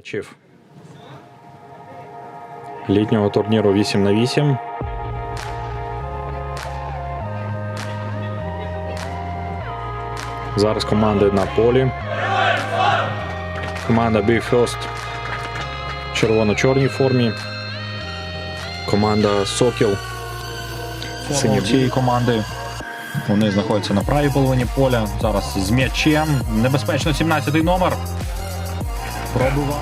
матчів літнього турніру 8 на 8. Зараз команди на полі. Команда Be First в червоно-чорній формі. Команда Сокіл. Цієї команди. Вони знаходяться на правій половині поля. Зараз з м'ячем. Небезпечно 17-й номер. Пробував.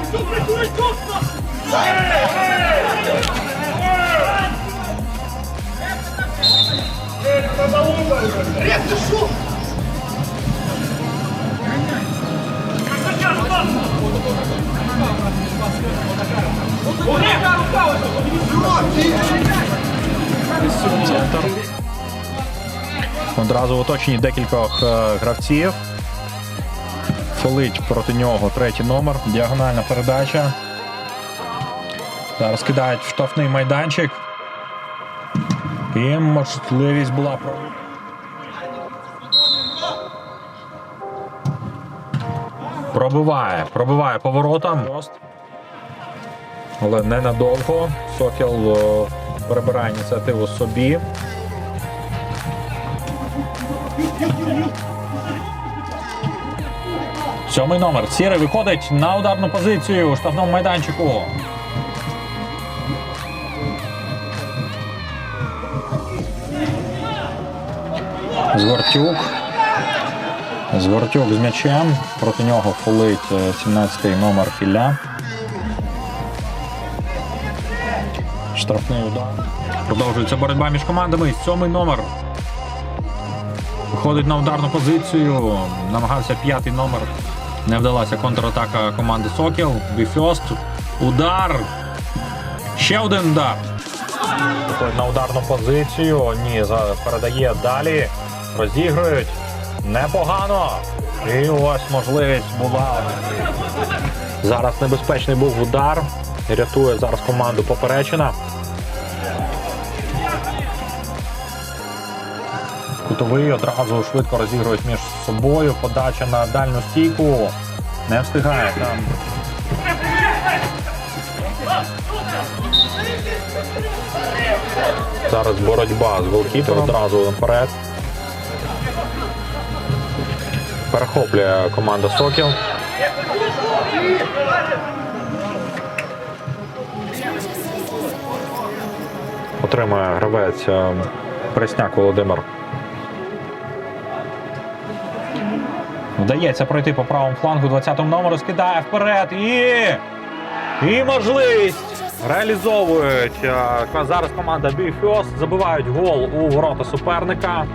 Центр. Одразу в оточенні декількох е, гравців. Фолить проти нього третій номер. Діагональна передача. Зараз кидають в штрафний майданчик. І можливість була про. Пробиває, пробиває поворотом. Але ненадовго. Сокіл е, перебирає ініціативу собі. Сьомий номер. Сірий виходить на ударну позицію у штрафному майданчику. Звертюк. Звертюк з м'ячем. Проти нього фолить е, 17-й номер Філя. Штрафний удар. Продовжується боротьба між командами. Сьомий номер. Виходить на ударну позицію. Намагався п'ятий номер. Не вдалася контратака команди Сокіл. Біфьост. Удар. Ще один удар. На ударну позицію. Ні, передає далі. Розігрують. Непогано. І ось можливість була. Зараз небезпечний був удар. Рятує зараз команду поперечина. Кутовий одразу швидко розігрують між собою. Подача на дальню стійку. Не встигає там. Зараз боротьба з голкіпером одразу вперед. Перехоплює команда Сокіл. Отримує гравець е, Пресняк Володимир. Вдається пройти по правому флангу 20-му номеру, скидає вперед і. І можливість. Реалізовують е, зараз команда First, забивають гол у ворота суперника.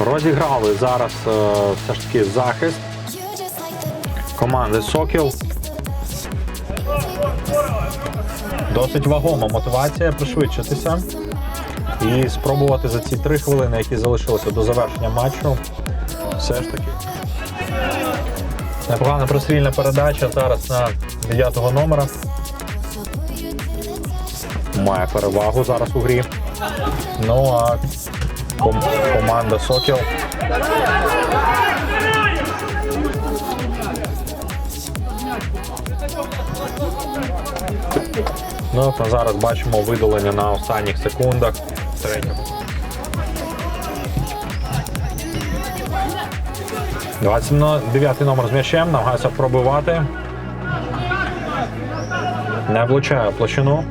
Розіграли зараз е, все ж таки захист команди Сокіл. Досить вагома мотивація пришвидшитися і спробувати за ці три хвилини, які залишилися до завершення матчу, все ж таки. Непогана прострільна передача зараз на 9 номера. Має перевагу зараз у грі. Ну а ком- команда Сокіл Ну, зараз бачимо видалення на останніх секундах. Третього. 29 номер з м'ячем, намагається пробивати. Не влучає площину.